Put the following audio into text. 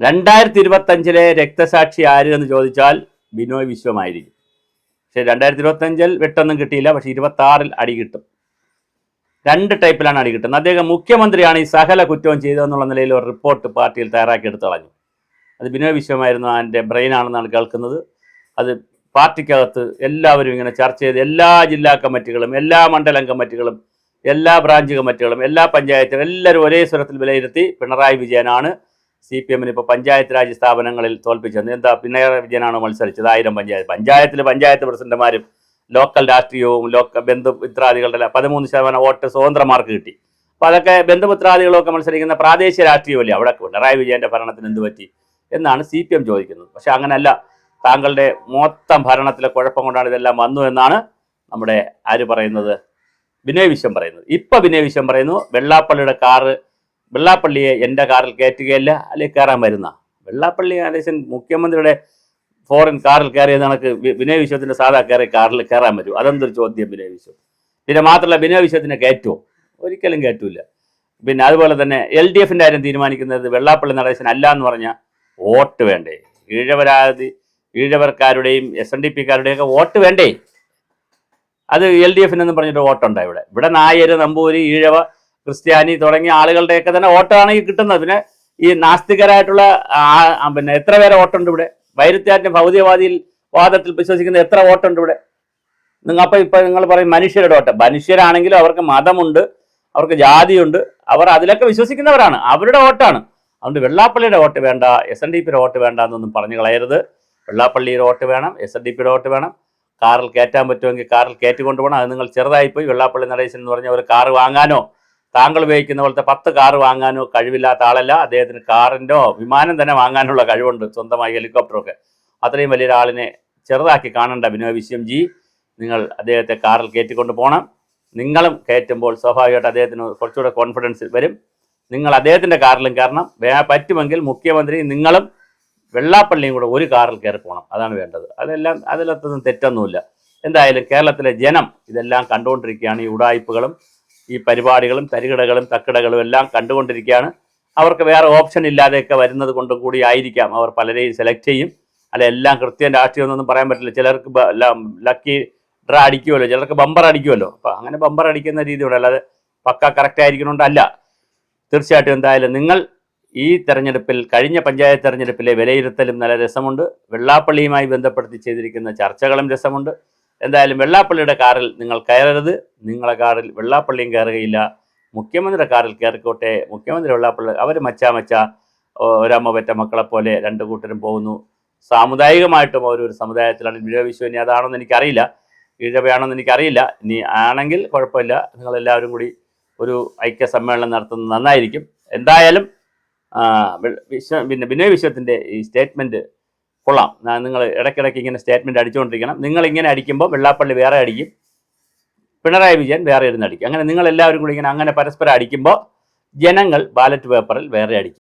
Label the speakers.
Speaker 1: രണ്ടായിരത്തി ഇരുപത്തഞ്ചിലെ രക്തസാക്ഷി ആര് എന്ന് ചോദിച്ചാൽ ബിനോയ് വിശ്വമായിരിക്കും. പക്ഷേ രണ്ടായിരത്തി ഇരുപത്തഞ്ചിൽ വെട്ടൊന്നും കിട്ടിയില്ല പക്ഷേ ഇരുപത്തി ആറിൽ അടി കിട്ടും. രണ്ട് ടൈപ്പിലാണ് അടി കിട്ടുന്നത്. അദ്ദേഹം മുഖ്യമന്ത്രിയാണ് ഈ സകല കുറ്റവും ചെയ്തതെന്നുള്ള നിലയിൽ ഒരു റിപ്പോർട്ട് പാർട്ടിയിൽ തയ്യാറാക്കി എടുത്തു കളഞ്ഞു. അത് ബിനോയ് വിശ്വമായിരുന്നു അതിന്റെ ബ്രെയിനാണെന്നാണ് കേൾക്കുന്നത്. അത് പാർട്ടിക്കകത്ത് എല്ലാവരും ഇങ്ങനെ ചർച്ച ചെയ്ത് എല്ലാ ജില്ലാ കമ്മിറ്റികളും എല്ലാ മണ്ഡലം കമ്മിറ്റികളും എല്ലാ ബ്രാഞ്ച് കമ്മിറ്റികളും എല്ലാ പഞ്ചായത്തും എല്ലാവരും ഒരേ സ്വരത്തിൽ വിലയിരുത്തി പിണറായി വിജയനാണ്. സി പി എമ്മിന് ഇപ്പോൾ പഞ്ചായത്ത് രാജ് സ്ഥാപനങ്ങളിൽ തോൽപ്പിച്ചത് എന്താ പിണറായി വിജയനാണ് മത്സരിച്ചത്? ആയിരം പഞ്ചായത്ത്. പഞ്ചായത്തിൽ പഞ്ചായത്ത് പ്രസിഡന്റുമാരും ലോക്കൽ രാഷ്ട്രീയവും ലോക്കൽ ബന്ധുമിത്രാദികളുടെ പതിമൂന്ന് ശതമാനം വോട്ട് സ്വതന്ത്രമാർക്ക് കിട്ടി. അപ്പോൾ അതൊക്കെ ബന്ധുമിത്രാദികളൊക്കെ മത്സരിക്കുന്ന പ്രാദേശിക രാഷ്ട്രീയമല്ലേ? അവിടെ പിണറായി വിജയന്റെ ഭരണത്തിന് എന്ത് പറ്റി എന്നാണ് സി പി എം ചോദിക്കുന്നത്. പക്ഷേ അങ്ങനെയല്ല താങ്കളുടെ മൊത്തം ഭരണത്തിലെ കുഴപ്പം കൊണ്ടാണ് ഇതെല്ലാം വന്നു എന്നാണ് നമ്മുടെ ആര് പറയുന്നത്? വിനയ് വിശ്വം പറയുന്നത്. ഇപ്പൊ വിനയ് വിശ്വം പറയുന്നു വെള്ളാപ്പള്ളിയുടെ കാറ് വെള്ളാപ്പള്ളിയെ എന്റെ കാറിൽ കയറ്റുകയല്ല അല്ലെങ്കിൽ കയറാൻ വരുന്ന? വെള്ളാപ്പള്ളി ആലേശൻ മുഖ്യമന്ത്രിയുടെ ഫോറിൻ കാറിൽ കയറിയത് കണക്ക് വിനയ വിശ്വത്തിന്റെ സാധാ കയറി കാറിൽ കയറാൻ വരും അതെന്തൊരു ചോദ്യം വിനയ് വിശ്വം? പിന്നെ മാത്രമല്ല വിനയ് വിശ്വത്തിനെ കയറ്റുമോ? ഒരിക്കലും കയറ്റൂല. പിന്നെ അതുപോലെ തന്നെ എൽ ഡി എഫിന്റെ കാര്യം തീരുമാനിക്കുന്നത് വെള്ളാപ്പള്ളി നടേശൻ അല്ല എന്ന് പറഞ്ഞാൽ വോട്ട് വേണ്ടേ? ഈഴവരാതി ഈഴവർക്കാരുടെയും എസ് എൻ ഡി പിക്കാരുടെയും ഒക്കെ വോട്ട് വേണ്ടേ? അത് എൽ ഡി എഫിനെന്ന് പറഞ്ഞിട്ട് വോട്ടുണ്ടോ ഇവിടെ? ഇവിടെ നായര് നമ്പൂരി ഈഴവ ക്രിസ്ത്യാനി തുടങ്ങിയ ആളുകളുടെയൊക്കെ തന്നെ വോട്ടാണ് ഈ കിട്ടുന്നത്. പിന്നെ ഈ നാസ്തികരായിട്ടുള്ള പിന്നെ എത്ര പേരെ വോട്ടുണ്ട് ഇവിടെ? വൈരുദ്ധ്യാറ്റിന് ഭൗതികവാദിയിൽ വാദത്തിൽ വിശ്വസിക്കുന്ന എത്ര വോട്ടുണ്ട് ഇവിടെ? നിങ്ങൾ അപ്പൊ ഇപ്പൊ നിങ്ങൾ പറയും മനുഷ്യരുടെ വോട്ട്. മനുഷ്യരാണെങ്കിലും അവർക്ക് മതമുണ്ട് അവർക്ക് ജാതിയുണ്ട് അവർ അതിലൊക്കെ വിശ്വസിക്കുന്നവരാണ്. അവരുടെ വോട്ടാണ്. അതുകൊണ്ട് വെള്ളാപ്പള്ളിയുടെ വോട്ട് വേണ്ട എസ് എൻ ഡി പിയുടെ വോട്ട് വേണ്ട എന്നൊന്നും പറഞ്ഞു കളയരുത്. വെള്ളാപ്പള്ളിയുടെ വോട്ട് വേണം എസ് എൻ ഡി പിയുടെ വോട്ട് വേണം. കാറിൽ കയറ്റാൻ പറ്റുമെങ്കിൽ കാറിൽ കയറ്റി കൊണ്ടുപോകണം അത് നിങ്ങൾ ചെറുതായിപ്പോയി. വെള്ളാപ്പള്ളി നടേശൻ എന്ന് പറഞ്ഞ ഒരു കാറ് വാങ്ങാനോ താങ്കൾ ഉപയോഗിക്കുന്ന പോലത്തെ പത്ത് കാർ വാങ്ങാനോ കഴിവില്ലാത്ത ആളല്ല. അദ്ദേഹത്തിന് കാറിന്റെയോ വിമാനം തന്നെ വാങ്ങാനുള്ള കഴിവുണ്ട്. സ്വന്തമായി ഹെലികോപ്റ്ററൊക്കെ അത്രയും വലിയൊരാളിനെ ചെറുതാക്കി കാണേണ്ട ബിനോയ് വിശ്വം ജി. നിങ്ങൾ അദ്ദേഹത്തെ കാറിൽ കയറ്റിക്കൊണ്ട് പോകണം നിങ്ങളും കയറ്റുമ്പോൾ സ്വാഭാവികമായിട്ട് അദ്ദേഹത്തിന് കുറച്ചുകൂടെ കോൺഫിഡൻസ് വരും. നിങ്ങൾ അദ്ദേഹത്തിന്റെ കാറിലും കയറണം. പറ്റുമെങ്കിൽ മുഖ്യമന്ത്രി നിങ്ങളും വെള്ളാപ്പള്ളിയും കൂടെ ഒരു കാറിൽ കയറി പോകണം അതാണ് വേണ്ടത്. അതെല്ലാം അതിലത്തൊന്നും തെറ്റൊന്നുമില്ല. എന്തായാലും കേരളത്തിലെ ജനം ഇതെല്ലാം കണ്ടുകൊണ്ടിരിക്കുകയാണ് ഈ ഉടായ്പകളും ഈ പരിപാടികളും തരികിടകളും തക്കിടകളും എല്ലാം കണ്ടുകൊണ്ടിരിക്കുകയാണ്. അവർക്ക് വേറെ ഓപ്ഷൻ ഇല്ലാതെയൊക്കെ വരുന്നത് കൊണ്ട് കൂടി ആയിരിക്കാം. അവർ പലരെയും സെലക്ട് ചെയ്യും. അല്ല എല്ലാം കൃത്യം രാഷ്ട്രീയമൊന്നും പറയാൻ പറ്റില്ല. ചിലർക്ക് ലക്കി ഡ്രാ അടിക്കുമല്ലോ. ചിലർക്ക് ബമ്പർ അടിക്കുമല്ലോ. അപ്പം അങ്ങനെ ബമ്പർ അടിക്കുന്ന രീതിയോടെ അല്ലാതെ പക്ക കറക്റ്റ് ആയിരിക്കണോണ്ടല്ല തീർച്ചയായിട്ടും എന്തായാലും നിങ്ങൾ ഈ തെരഞ്ഞെടുപ്പിൽ കഴിഞ്ഞ പഞ്ചായത്ത് തെരഞ്ഞെടുപ്പിലെ വിലയിരുത്തലും നല്ല രസമുണ്ട്. വെള്ളാപ്പള്ളിയുമായി ബന്ധപ്പെടുത്തി ചെയ്തിരിക്കുന്ന ചർച്ചകളും രസമുണ്ട്. എന്തായാലും വെള്ളാപ്പള്ളിയുടെ കാറിൽ നിങ്ങൾ കയറരുത്. നിങ്ങളെ കാറിൽ വെള്ളാപ്പള്ളിയും കയറുകയില്ല. മുഖ്യമന്ത്രിയുടെ കാറിൽ കയറിക്കോട്ടെ. മുഖ്യമന്ത്രി വെള്ളാപ്പള്ളി അവർ മച്ചാ മച്ച ഒരമ്മ പറ്റ മക്കളെ പോലെ രണ്ട് കൂട്ടരും പോകുന്നു. സാമുദായികമായിട്ടും അവർ ഒരു സമുദായത്തിലാണ്. വിശ്വനി അതാണെന്ന് എനിക്കറിയില്ല. ഈഴവയാണെന്ന് എനിക്കറിയില്ല. ഇനി ആണെങ്കിൽ കുഴപ്പമില്ല. നിങ്ങളെല്ലാവരും കൂടി ഒരു ഐക്യ സമ്മേളനം നടത്തുന്നത് നന്നായിരിക്കും. എന്തായാലും വിശ്വ പിന്നെ ബിനോയ് വിശ്വത്തിന്റെ ഈ സ്റ്റേറ്റ്മെന്റ് കൊള്ളാം. നിങ്ങൾ ഇടയ്ക്കിടയ്ക്ക് ഇങ്ങനെ സ്റ്റേറ്റ്മെന്റ് അടിച്ചുകൊണ്ടിരിക്കണം. നിങ്ങൾ ഇങ്ങനെ അടിക്കുമ്പോൾ വെള്ളാപ്പള്ളി വേറെ അടിക്കും. പിണറായി വിജയൻ വേറെ ഇരുന്ന് അടിക്കും. അങ്ങനെ നിങ്ങൾ എല്ലാവരും കൂടി ഇങ്ങനെ അങ്ങനെ പരസ്പരം അടിക്കുമ്പോൾ ജനങ്ങൾ ബാലറ്റ് പേപ്പറിൽ വേറെ അടിക്കും.